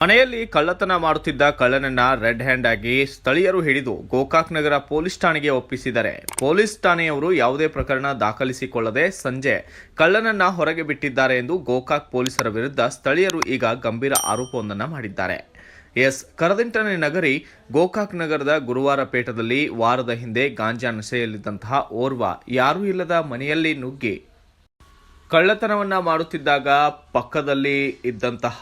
ಮನೆಯಲ್ಲಿ ಕಳ್ಳತನ ಮಾಡುತ್ತಿದ್ದ ಕಳ್ಳನನ್ನ ರೆಡ್ ಹ್ಯಾಂಡ್ ಆಗಿ ಸ್ಥಳೀಯರು ಹಿಡಿದು ಗೋಕಾಕ್ ನಗರ ಪೊಲೀಸ್ ಠಾಣೆಗೆ ಒಪ್ಪಿಸಿದರೆ ಪೊಲೀಸ್ ಠಾಣೆಯವರು ಯಾವುದೇ ಪ್ರಕರಣ ದಾಖಲಿಸಿಕೊಳ್ಳದೆ ಸಂಜೆ ಕಳ್ಳನನ್ನ ಹೊರಗೆ ಬಿಟ್ಟಿದ್ದಾರೆ ಎಂದು ಗೋಕಾಕ್ ಪೊಲೀಸರ ವಿರುದ್ಧ ಸ್ಥಳೀಯರು ಈಗ ಗಂಭೀರ ಆರೋಪವೊಂದನ್ನು ಮಾಡಿದ್ದಾರೆ. ಎಸ್. ಕರದಿಂಟನೆ ನಗರಿ ಗೋಕಾಕ್ ನಗರದ ಗುರುವಾರ ಪೇಟದಲ್ಲಿ ವಾರದ ಹಿಂದೆ ಗಾಂಜಾ ನಶೆಯಲ್ಲಿದ್ದಂತಹ ಓರ್ವ ಯಾರೂ ಇಲ್ಲದ ಮನೆಯಲ್ಲಿ ನುಗ್ಗಿ ಕಳ್ಳತನವನ್ನ ಮಾಡುತ್ತಿದ್ದಾಗ ಪಕ್ಕದಲ್ಲಿ ಇದ್ದಂತಹ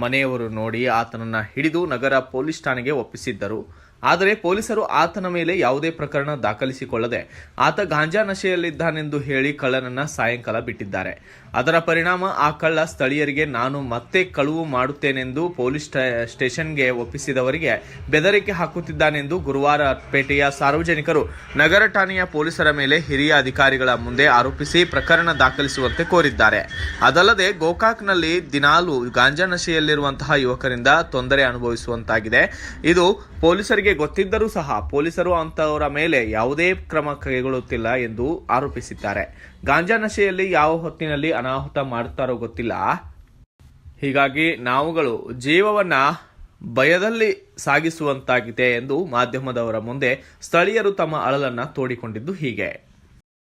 ಮನೆಯವರು ನೋಡಿ ಆತನನ್ನ ಹಿಡಿದು ನಗರ ಪೊಲೀಸ್ ಠಾಣೆಗೆ ಒಪ್ಪಿಸಿದ್ದರು. ಆದರೆ ಪೊಲೀಸರು ಆತನ ಮೇಲೆ ಯಾವುದೇ ಪ್ರಕರಣ ದಾಖಲಿಸಿಕೊಳ್ಳದೆ ಆತ ಗಾಂಜಾ ನಶೆಯಲ್ಲಿದ್ದಾನೆಂದು ಹೇಳಿ ಕಳ್ಳನನ್ನ ಸಾಯಂಕಾಲ ಬಿಟ್ಟಿದ್ದಾರೆ. ಅದರ ಪರಿಣಾಮ ಆ ಕಳ್ಳ ಸ್ಥಳೀಯರಿಗೆ ನಾನು ಮತ್ತೆ ಕಳುವು ಮಾಡುತ್ತೇನೆಂದು ಪೊಲೀಸ್ ಸ್ಟೇ- ಸ್ಟೇಷನ್ಗೆ ಒಪ್ಪಿಸಿದವರಿಗೆ ಬೆದರಿಕೆ ಹಾಕುತ್ತಿದ್ದಾನೆಂದು ಗುರುವಾರ ಪೇಟೆಯ ಸಾರ್ವಜನಿಕರು ನಗರ ಠಾಣೆಯ ಪೊಲೀಸರ ಮೇಲೆ ಹಿರಿಯ ಅಧಿಕಾರಿಗಳ ಮುಂದೆ ಆರೋಪಿಸಿ ಪ್ರಕರಣ ದಾಖಲಿಸುವಂತೆ ಕೋರಿದ್ದಾರೆ. ಅದಲ್ಲದೆ ಗೋಕಾಕ್ನಲ್ಲಿ ದಿನಾಲು ಗಾಂಜಾ ನಶೆಯಲ್ಲಿರುವಂತಹ ಯುವಕರಿಂದ ತೊಂದರೆ ಅನುಭವಿಸುವಂತಾಗಿದೆ. ಇದು ಪೊಲೀಸರಿಗೆ ಗೊತ್ತಿದ್ದರೂ ಸಹ ಪೊಲೀಸರು ಅಂತವರ ಮೇಲೆ ಯಾವುದೇ ಕ್ರಮ ಕೈಗೊಳ್ಳುತ್ತಿಲ್ಲ ಎಂದು ಆರೋಪಿಸಿದ್ದಾರೆ. ಗಾಂಜಾ ನಶೆಯಲ್ಲಿ ಯಾವ ಹೊತ್ತಿನಲ್ಲಿ ಅನಾಹುತ ಮಾಡುತ್ತಾರೋ ಗೊತ್ತಿಲ್ಲ. ಹೀಗಾಗಿ ನಾವುಗಳು ಜೀವವನ್ನ ಭಯದಲ್ಲಿ ಸಾಗಿಸುವಂತಾಗಿದೆ ಎಂದು ಮಾಧ್ಯಮದವರ ಮುಂದೆ ಸ್ಥಳೀಯರು ತಮ್ಮ ಅಳಲನ್ನ ತೋಡಿಕೊಂಡಿದ್ದು ಹೀಗೆ.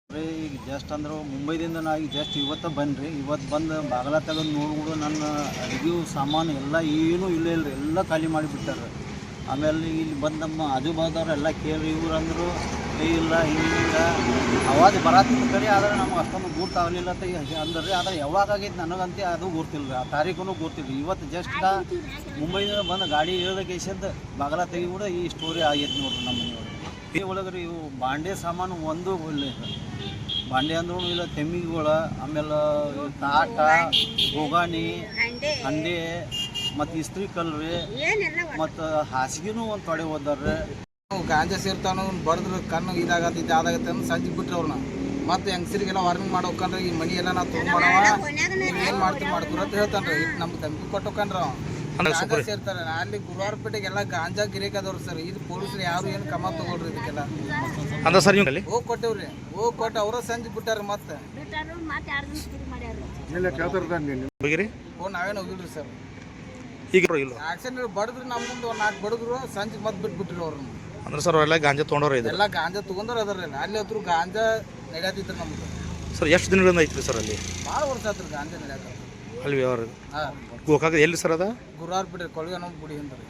ಈಗ ಜಸ್ಟ್ ಅಂದ್ರೆ ಮುಂಬೈದಿಂದ ನಾ ಈಗ ಜಸ್ಟ್ ಇವತ್ತು ಬನ್ರಿ ಇವತ್ತು ಬಂದು ಬಾಗಲ ತೆಗೆದು ನೋಡ್ಬಿಡು ನನ್ನ ಅಡುಗೆ ಸಾಮಾನು ಎಲ್ಲ ಏನೂ ಇಲ್ಲ ಇಲ್ಲರಿ ಎಲ್ಲ ಖಾಲಿ ಮಾಡಿಬಿಟ್ಟಾರೆ ಆಮೇಲೆ ಇಲ್ಲಿ ಬಂದು ನಮ್ಮ ಆಜು ಬಾಜುದವ್ರು ಎಲ್ಲ ಕೇಳಿ ಇವ್ರು ಅಂದರು ಏ ಇಲ್ಲ ಹಿಂಗಿಲ್ಲ ಅವಾಜ್ ಬರತ್ತಿತ್ತು ಕರಿ ಆದರೆ ನಮ್ಗೆ ಅಷ್ಟೊಂದು ಗುರ್ತಾಗಲಿಲ್ಲ ಅಂತ ಅಂದ್ರೆ ಆದರೆ ಯಾವಾಗ ಆಗೈತೆ ನನಗಂತೆ ಅದು ಗುರ್ತಿಲ್ಲ ಆ ತಾರೀಕು ಗುರ್ತಿಲ್ಲ ಇವತ್ತು ಜಸ್ಟ್ ಮುಂಬೈನಿಂದ ಮುಂಬೈದಿಂದ ಬಂದು ಗಾಡಿ ಇಳಿದ ಕೇಸಿಂದ ಬಾಗಲ ತೆಗಿಬಿಡ ಈ ಸ್ಟೋರಿ ಆಗೈತೆ ನೋಡ್ರಿ ನಮ್ಮ ಮನೆಯೊಳಗೆ ಈ ಒಳಗೆ ರೀ ಇವು ಬಾಂಡೆ ಸಾಮಾನು ಒಂದು ಇಲ್ಲ ಬಾಂಡೆ ಅಂದ್ರೂ ಇಲ್ಲ ತೆಮ್ಮಿಗೆಗಳು ಆಮೇಲೆ ತಾಟ ಗೋಗಾಣಿ ಹಂಡೆ. ಮತ್ತು ಇಸ್ತ್ರಿ ಕಲ್ರಿ ಮತ್ತು ಹಾಸಿಗೆನೂ ಒಂದು ತೊಡೆ ಹೋದಾರ್ರಿ. ನಾವು ಗಾಂಜಾ ಸೇರ್ತಾನು ಬಡದ್ರ ಕಣ್ಣು ಇದಾಗತ್ತೆ ಆದಾಗತ್ತೆ ಅಂತ ಸಂಜೆ ಬಿಟ್ರಿ ಅವ್ರನ್ನ ಮತ್ತೆ ಹೆಂಗಸರಿಗೆಲ್ಲ ವಾರ್ನಿಂಗ್ ಮಾಡೋಕಂದ್ರೆ ಈ ಮನಿ ಎಲ್ಲ ನಾವು ತೊಗೊಂಡ್ ನೀವು ಏನು ಮಾಡ್ತೀವಿ ಮಾಡ್ಕೊರ ಅಂತ ಹೇಳ್ತಾನ್ರಿ ಇದು ನಮ್ಗೆ ತಂಬಿ ಕೊಟ್ಟೋಕಂದ್ರ ಗಾಂಜಾ ಸೇರ್ತಾರೆ ಅಲ್ಲಿ ಗುರುವಾರಪೇಟೆಗೆ ಎಲ್ಲ ಗಾಂಜಾ ಗಿರೇಕದವ್ರು ಸರ್ ಇದು ಪೊಲೀಸರು ಯಾರು ಏನು ಕ್ರಮ ತಗೊಳ್ರಿ ಇದಕ್ಕೆಲ್ಲ. ಅಂದ ಸರ್ ನೀವು ಹೋಗಿ ಕೊಟ್ಟೇವ್ರಿ ಹೋಗಿ ಕೊಟ್ಟು ಅವರ ಸಂಜೆ ಬಿಟ್ಟಾರ ಮತ್ತೆ. ನಾವೇನು ಹೋಗಿಲ್ರಿ ಸರ್. ಈಗ ಇಲ್ಲ ಆಕ್ಸಿಡೆಂಟ್ ಬಡದ್ರು ನಮ್ಮ ಮುಂದೆ ಒಂದು ನಾಲ್ಕು ಬಡದ್ರು ಸಂಜೆ ಮತ್ತೆ ಬಿಟ್ಬಿಟ್ರಿ ಅವ್ರನ್ನ ಅಂದ್ರೆ ಸರ್ ಅವೆಲ್ಲ ಗಾಂಜಾ ತೊಗೊಂಡವ್ರು ಇದೆ ಎಲ್ಲ ಗಾಂಜಾ ತಗೊಂಡ್ರ ಅದಾರ ಅಲ್ಲಿ. ಹತ್ರ ಗಾಂಜಾ ನಡೆಯತ್ತಿದ್ರು ನಮ್ದು. ಸರ್ ಎಷ್ಟು ದಿನಗಳಿಂದ ಐತ್ರಿ ಸರ್ ಅಲ್ಲಿ? ಭಾಳ ವರ್ಷ ಆತ್ರಿ ಗಾಂಜಾ ನಡೆಯತ್ತ ಅಲ್ಲಿ ಹಾಂ. ಗೋಕಾಕ ಎಲ್ಲಿ ಸರ್ ಅದ? ಗುರುವಾರ ಬಿಡ್ರಿ ಕೊಳಗೆ ನಮ್ಮ ಗುಡಿ ಅಂದ್ರಿ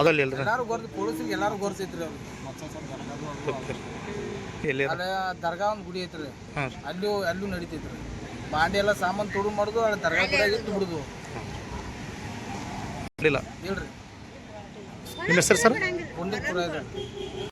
ಅದಲ್ಲಿ ಎಲ್ರಿ? ಎಲ್ಲಾರು ಗೊರ್ದು ಪೊಲೀಸರಿಗೆ ಎಲ್ಲಾರು ಗೊರ್ಸೈತ್ರಿ ಅವ್ರು. ಎಲ್ಲಿ? ಅಲ್ಲಿ ದರ್ಗಾ ಒಂದು ಗುಡಿ ಐತ್ರಿ. ಅಲ್ಲೂ ಅಲ್ಲೂ ನಡೀತೈತ್ರಿ. ಬಾಂಡೆ ಎಲ್ಲ ಸಾಮಾನು ತುಡು ಮಾಡುದು ಅಲ್ಲಿ ದರ್ಗಾ ಕೂಡ ಇಟ್ಟು ಬಿಡುದು. ಇಲ್ಲ ಹೇಳ್ರಿ ನಿಮ್ಮ ಹೆಸರು ಸರ್?